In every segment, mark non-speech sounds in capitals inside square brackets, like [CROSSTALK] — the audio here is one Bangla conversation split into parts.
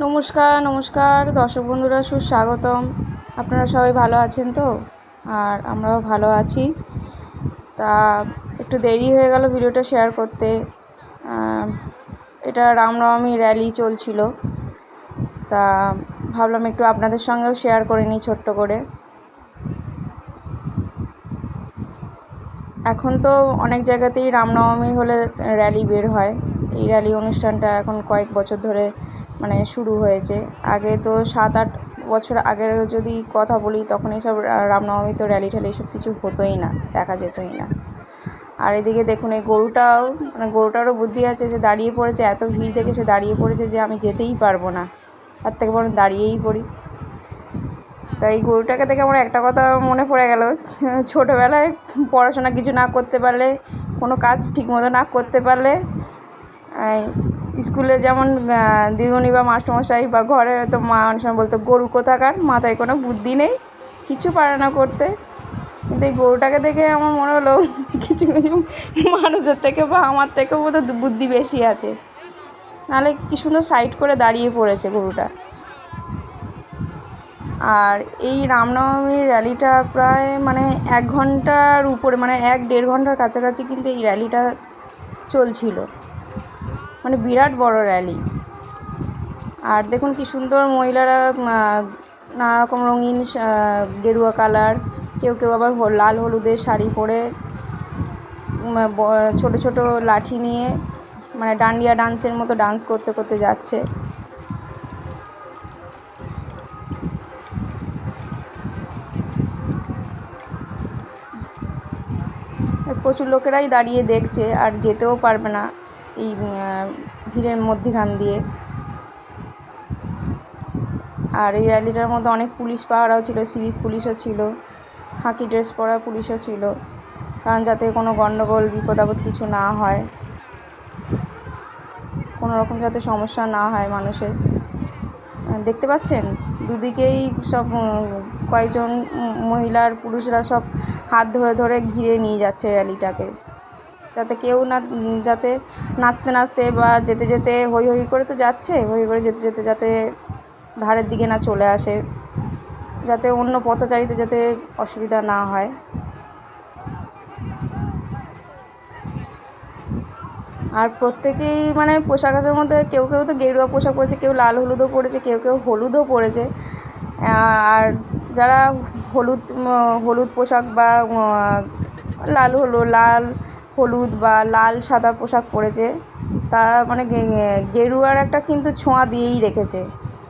নমস্কার নমস্কার। দর্শক বন্ধুরা, সুস্বাগতম। আপনারা সবাই ভালো আছেন তো? আর আমরাও ভালো আছি। তা একটু দেরি হয়ে গেল ভিডিওটা শেয়ার করতে। এটা রামনবমী র্যালি চলছিল। তা ভাবলাম একটু আপনাদের সঙ্গেও শেয়ার করে নিই ছোট্ট করে। এখন তো অনেক জায়গাতেই রামনবমী হলে র্যালি বের হয়। এই র্যালি অনুষ্ঠানটা এখন কয়েক বছর ধরে মানে শুরু হয়েছে। আগে তো সাত আট বছর আগের যদি কথা বলি, তখন এসব রামনবমী তো র্যালি ট্যালি এসব কিছু হতোই না, দেখা যেতই না। আর এদিকে দেখুন, এই গরুটাও মানে গরুটারও বুদ্ধি আছে যে দাঁড়িয়ে পড়েছে, এত ভিড় দেখে সে দাঁড়িয়ে পড়েছে যে আমি যেতেই পারব না। তার থেকে বরং দাঁড়িয়েই পড়ি। তো এই গরুটাকে দেখে আমার একটা কথা মনে পড়ে গেল, [LAUGHS] ছোটোবেলায় পড়াশোনা কিছু না করতে পারলে, কোনো কাজ ঠিকমতো না করতে পারলে স্কুলে যেমন দিদিমণি বা মাস্টারমশাই বা ঘরে হয়তো মা অনেক সময় বলতো, গরু কোথাকার? মাথায় কোনো বুদ্ধি নেই? কিছু পারে না করতে? কিন্তু এই গরুটাকে দেখে আমার মনে হলো, কিছু কিছু মানুষের থেকে বা আমার থেকেও বোধ বুদ্ধি বেশি আছে। নাহলে কি সুন্দর সাইড করে দাঁড়িয়ে পড়েছে গরুটা। আর এই রামনবমীর র্যালিটা প্রায় মানে এক ঘণ্টার উপরে মানে এক দেড় ঘণ্টার কাছাকাছি কিন্তু এই র্যালিটা চলছিল। মানে বিরাট বড় র্যালি। আর দেখুন কি সুন্দর মহিলারা নানা রকম রঙিন গেরুয়া কালার, কেউ কেউ আবার লাল হলুদের শাড়ি পরে ছোট ছোট লাঠি নিয়ে মানে ডান্ডিয়া ডান্সের মতো ডান্স করতে করতে যাচ্ছে। প্রচুর লোকেরাই দাঁড়িয়ে দেখছে, আর যেতেও পারবে না। এই ভিড়ের মধ্যিখান দিয়ে। আর এই র্যালিটার মধ্যে অনেক পুলিশ পাহারাও ছিল, সিভিক পুলিশও ছিল, খাঁকি ড্রেস পরা পুলিশও ছিল, কারণ যাতে কোনো গণ্ডগোল, বিপদ আপদ কিছু না হয়, কোনো রকম যাতে সমস্যা না হয় মানুষের। দেখতে পাচ্ছেন? দুদিকেই সব কয়েকজন মহিলার পুরুষরা সব হাত ধরে ধরে ঘিরে নিয়ে যাচ্ছে র্যালিটাকে। যাতে কেউ না, যাতে নাচতে নাচতে বা যেতে যেতে হই হই করে তো যাচ্ছে হই করে যেতে যেতে যাতে ধারের দিকে না চলে আসে, যাতে অন্য পথচারীতে যাতে অসুবিধা না হয়। আর প্রত্যেকেই মানে পোশাক আশাকের মধ্যে কেউ কেউ তো গেরুয়া পোশাক পরেছে, কেউ লাল হলুদও পরেছে, কেউ কেউ হলুদও পরেছে। আর যারা হলুদ হলুদ পোশাক বা লাল হলো, লাল হলুদ বা লাল সাদা পোশাক পরেছে। তারা মানে গেরুয়ার একটা কিন্তু ছোঁয়া দিয়েই রেখেছে।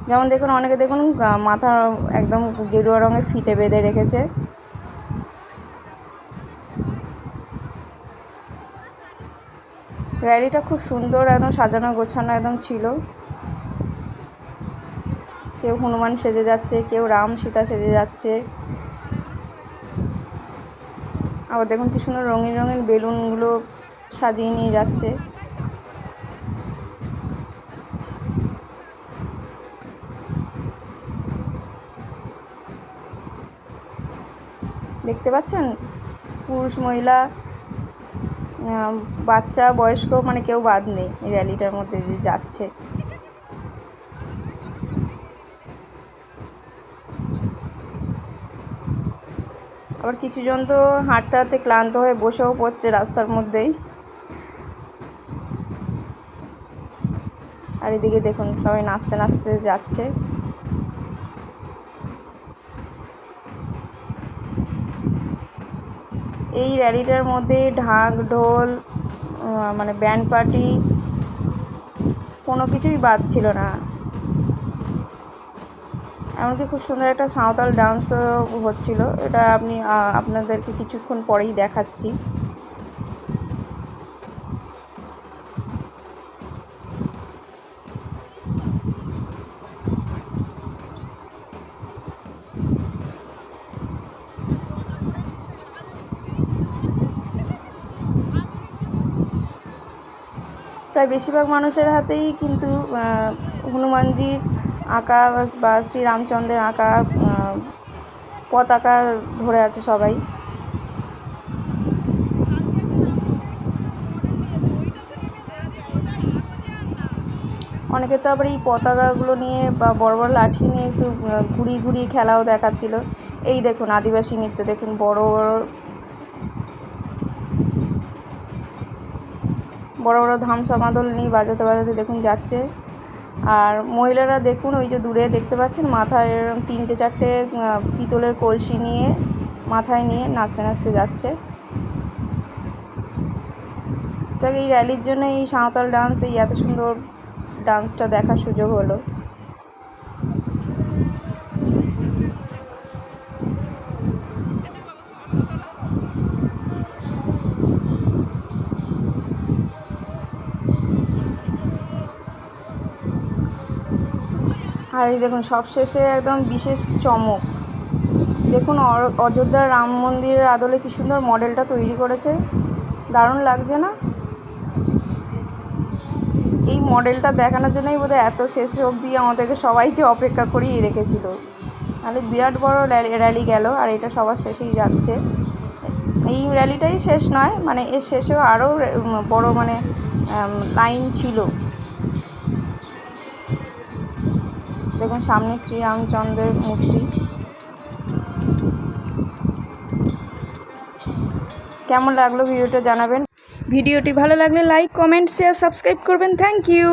যেমন দেখুন, অনেকে দেখুন মাথা একদম গেরুয়া রঙের ফিতে বেঁধে রেখেছে। র্যালিটা খুব সুন্দর, একদম সাজানো গোছানো একদম ছিল। কেউ হনুমান সেজে যাচ্ছে, কেউ রাম সীতা সেজে যাচ্ছে। আবার দেখুন কি সুন্দর রঙিন রঙিন বেলুনগুলো সাজিয়ে নিয়ে যাচ্ছে। দেখতে পাচ্ছেন? পুরুষ, মহিলা বাচ্চা, বয়স্ক মানে কেউ বাদ নেই এই র্যালিটার মধ্যে দিয়ে যাচ্ছে। আবার কিছুজন তো হাঁটতে হাঁটতে ক্লান্ত হয়ে বসেও পড়ছে রাস্তার মধ্যেই। আর এদিকে দেখুন, সবাই নাচতে নাচতে যাচ্ছে। এই র্যালিটার মধ্যে ঢাক, ঢোল মানে ব্যান্ড পার্টি কোনো কিছুই বাদ ছিল না। এমনকি খুব সুন্দর একটা সাঁওতাল ডান্সও হচ্ছিল। এটা আপনি আপনাদেরকে কিছুক্ষণ পরেই দেখাচ্ছি। প্রায় বেশিরভাগ মানুষের হাতেই কিন্তু হনুমানজির আঁকা বা শ্রীরামচন্দ্রের আঁকা পতাকা ধরে আছে সবাই। অনেকে তো আবার এই পতাকাগুলো নিয়ে বা বড় বড় লাঠি নিয়ে একটু ঘুরিয়ে ঘুরিয়ে খেলাও দেখাচ্ছিল। এই দেখুন আদিবাসী নৃত্য, দেখুন বড় বড় বড় বড় ধামসা মাদল নিয়ে বাজাতে বাজাতে দেখুন যাচ্ছে। আর মহিলারা দেখুন, ওই যে দূরে দেখতে পাচ্ছেন, মাথায় এরকম তিনটে চারটে পিতলের কলসি নিয়ে, মাথায় নিয়ে নাচতে নাচতে যাচ্ছে। যাক, এই র্যালির জন্য এই সাঁওতাল ডান্স এই এত সুন্দর ডান্সটা দেখার সুযোগ হলো। আর এই দেখুন সবশেষে একদম বিশেষ চমক। দেখুন অযোধ্যার রাম মন্দিরের আদলে কি সুন্দর মডেলটা তৈরি করেছে। দারুণ লাগছে না? এই মডেলটা দেখানোর জন্যই বোধহয় এত শেষ অবধি আমাদেরকে সবাইকে অপেক্ষা করিয়ে রেখেছিল। তাহলে বিরাট বড় র্যালি গেল, আর এটা সবার শেষেই যাচ্ছে। এই র্যালিটাই শেষ নয় মানে এর শেষেও আরও বড় মানে লাইন ছিল। দেখুন, সামনে শ্রীরামচন্দ্রের মূর্তি। কেমন লাগল ভিডিওটা জানাবেন? ভিডিওটি ভালো লাগলে লাইক, কমেন্ট শেয়ার সাবস্ক্রাইব করবেন। Thank you